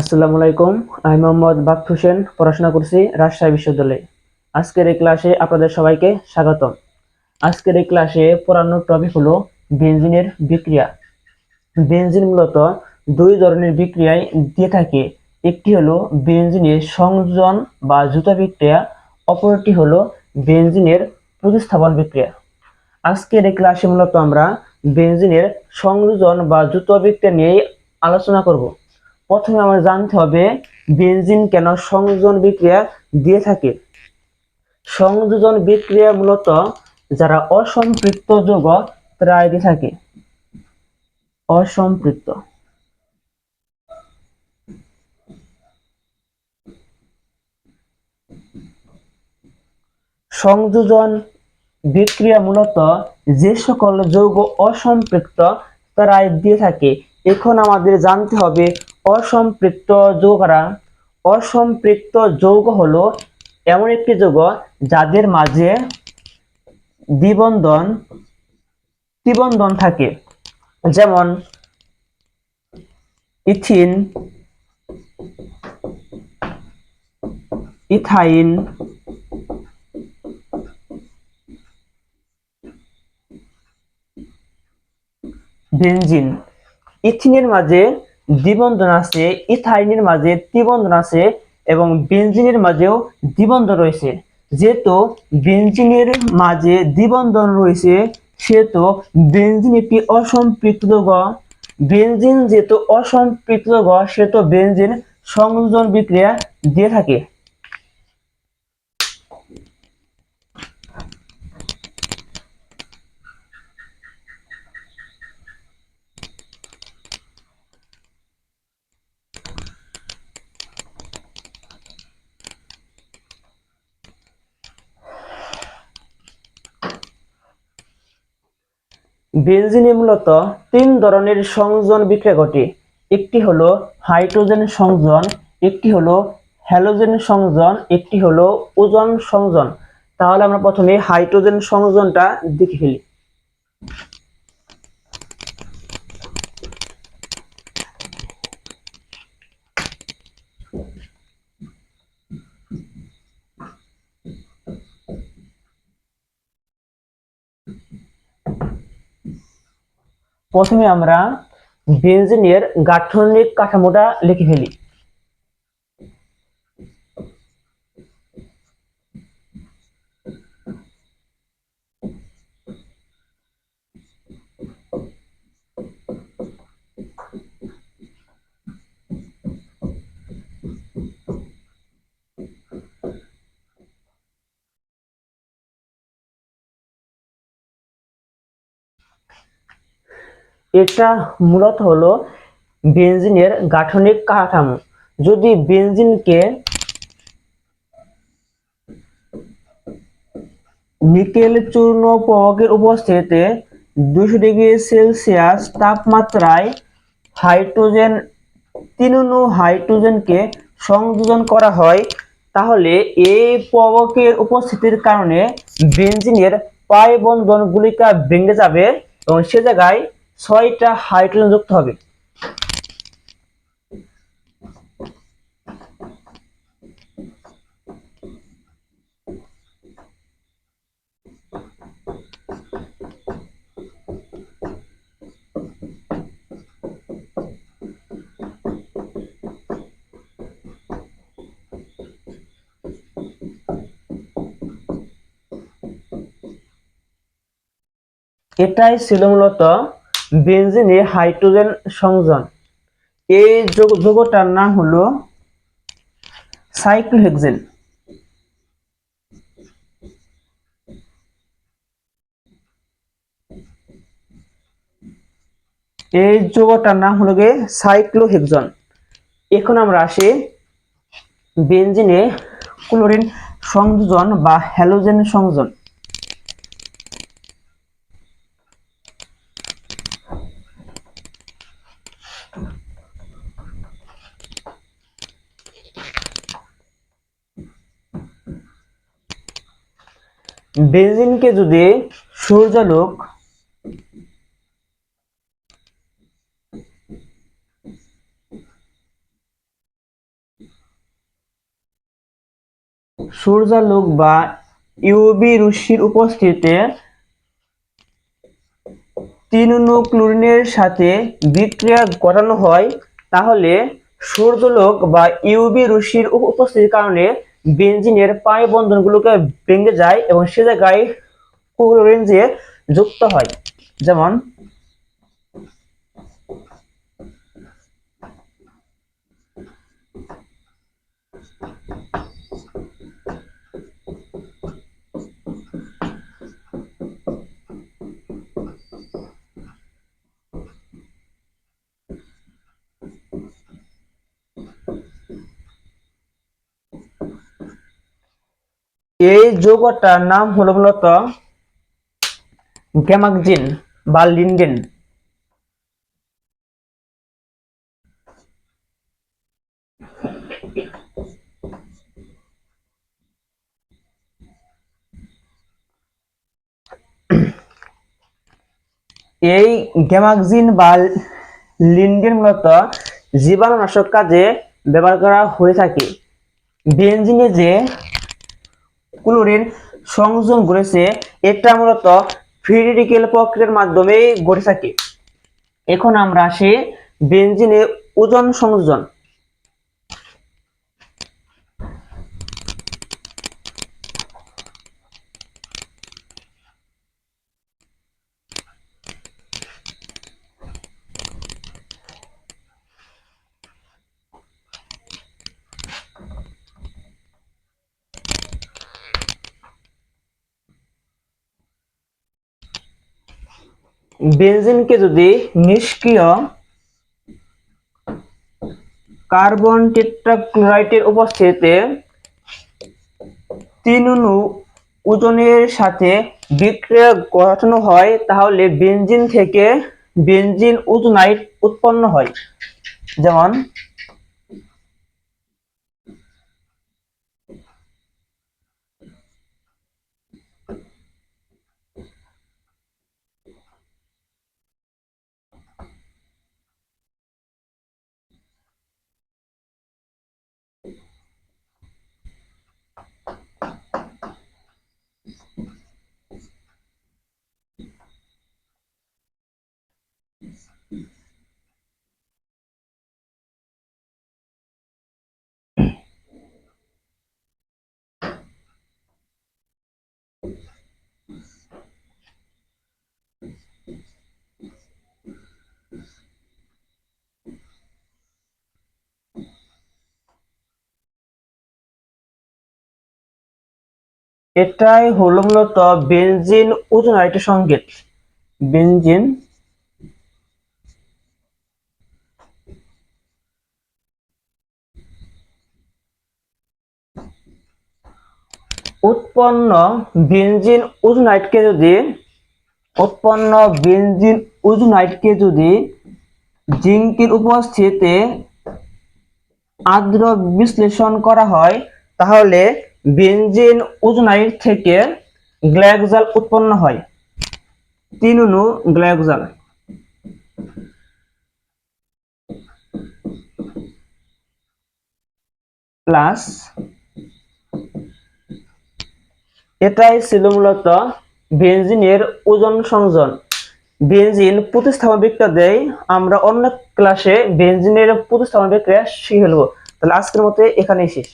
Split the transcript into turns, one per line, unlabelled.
আসসালামু আলাইকুম। আমি মোহাম্মদ বাপ্প হোসেন, পড়াশোনা করছি রাজশাহী বিশ্ববিদ্যালয়ে। আজকের এই ক্লাসে আপনাদের সবাইকে স্বাগতম। আজকের এই ক্লাসে পড়ানোর টপিক হলো বেঞ্জিনের বিক্রিয়া। বেঞ্জিন মূলত দুই ধরনের বিক্রিয়ায় দিয়ে থাকে। একটি হলো বেঞ্জিনের সংযোজন বা জুতা বিক্রিয়া, অপরটি হলো বেনজিনের প্রতিস্থাপন বিক্রিয়া। আজকের এই ক্লাসে মূলত আমরা বেঞ্জিনের সংযোজন বা জুতা বিক্রিয়া নিয়েই আলোচনা করব। প্রথমে আমাদের জানতে হবে, বেনজিন কেন সংযোজন বিক্রিয়া দিয়ে থাকে? সংযোজন বিক্রিয়া মূলত যারা অসম্পৃক্ত যৌগ তারা দিয়ে থাকে। অসম্পৃক্ত। সংযোজন বিক্রিয়া মূলত যে সকল যৌগ অসম্পৃক্ত তারা দিয়ে থাকে। এখন আমাদের জানতে হবে অসম্পৃক্ত যৌগরা, অসম্পৃক্ত যৌগ হলো এমন একটি যৌগ যাদের মাঝে দ্বিবন্ধন, ত্রিবন্ধন থাকে। যেমন ইথিন, ইথাইন, বেনজিন। ইথিনের মাঝে দ্বিবন্ধন আছে, ইথাইনের মাঝে ত্রিবন্ধন আছে এবং বেঞ্জিনের মাঝেও দ্বিবন্ধন রয়েছে। যেহেতু বেঞ্জিনের মাঝে দ্বিবন্ধন রয়েছে, সেহেতু বেঞ্জিন একটি অসম্পৃক্ত যৌগ বেঞ্জিন যেহেতু অসম্পৃক্ত যৌগ সেহেতু বেঞ্জিন সংযোজন বিক্রিয়া দিয়ে থাকে। বেনজিনে মূলত তিন ধরনের সংযোজন বিক্রিয়া ঘটে একটি হলো হাইড্রোজেন সংযোজন, একটি হলো হ্যালোজেন সংযোজন, একটি হলো ওজন সংযোজন। তাহলে আমরা প্রথমে হাইড্রোজেন সংযোজনটা দেখে ফেলি। প্রথমে আমরা বেঞ্জিনের গাঠনিক কাঠামোটা লিখে ফেলি। এটা মূলত হলো বেনজিনের গাঠনিক কাঠামো। যদি বেনজিনকে নিকেল চূর্ণ প্রয়োগের উপস্থিতিতে দুশো ডিগ্রি সেলসিয়াস তাপমাত্রায় হাইড্রোজেন, তিন হাইড্রোজেনকে সংযোজন করা হয়, তাহলে এই প্রবকের উপস্থিতির কারণে বেনজিনের পাই বন্ধনগুলিকা ভেঙে যাবে এবং সে জায়গায় ছয়টা হাইড্রোজেন যুক্ত হবে। এটাই ছিল মূলত বেনজিনে হাইড্রোজেন সংযোজন। এই যৌগ- যৌগটার নাম হলো সাইক্লোহেক্সেন। এই যৌগটার নাম হলো গিয়ে সাইক্লোহেক্সন। এখন আমরা আসি বেঞ্জিনে ক্লোরিন সংযোজন বা হ্যালোজেন সংযোজন। বেঞ্জিনকে যদি সূর্যালোক সূর্যালোক বা ইউবি রশ্মির উপস্থিতিতে তিন অনু সাথে বিক্রিয়া ঘটানো হয়, তাহলে সূর্যলোক বা ইউবি রশ্মির উপস্থিতির কারণে বেনজিনের পাই বন্ধনগুলোকে ভেঙে যায় এবং সে জায়গায় ক্লোরিন দিয়ে যুক্ত হয়। যেমন এই যৌগটার নাম হলো মূলত গ্যামাক্সিন বা লিন্ডেন এই গ্যামাক্সিন বা লিন্ডেন মূলত জীবাণুনাশক কাজে ব্যবহার করা হয়ে থাকে। বেঞ্জিনে যে ক্লোরিন সংযোজন ঘটেছে এটা মূলত ফ্রিডিকেল প্রক্রিয়ার মাধ্যমে ঘটে থাকে এখন আমরা আসি বেঞ্জিনে ওজন সংযোজন। বেনজিনকে যদি নিষ্ক্রিয় কার্বন টেট্রাক্লোরাইটের উপস্থিতিতে তিন অণু ওজনের সাথে বিক্রিয়া ঘটানো হয়, তাহলে বেনজিন থেকে বেনজিন ওজনাইট উৎপন্ন হয়। যেমন এটাই হলো মূলত বেনজিন ওজোনাইডের সংকেত। বেনজিন উৎপন্ন বেনজিন ওজোনাইডকে যদি, উৎপন্ন বেনজিন ওজোনাইডকে যদি জিঙ্কের উপস্থিতিতে আর্দ্র বিশ্লেষণ করা হয়, তাহলে বেনজিন ওজোনাইড থেকে গ্লাইকোজাল উৎপন্ন হয়। তিন অণু গ্লাইকোজাল। প্লাস এটাই ছিল মূলত বেঞ্জিনের ওজন সংযোজন। বেঞ্জিন প্রতিস্থাপন বিক্রিয়া দেয় আমরা অন্য ক্লাসে বেঞ্জিনের প্রতিস্থাপন বিক্রিয়া শিখে নেব তাহলে আজকের মতো এখানেই শেষ।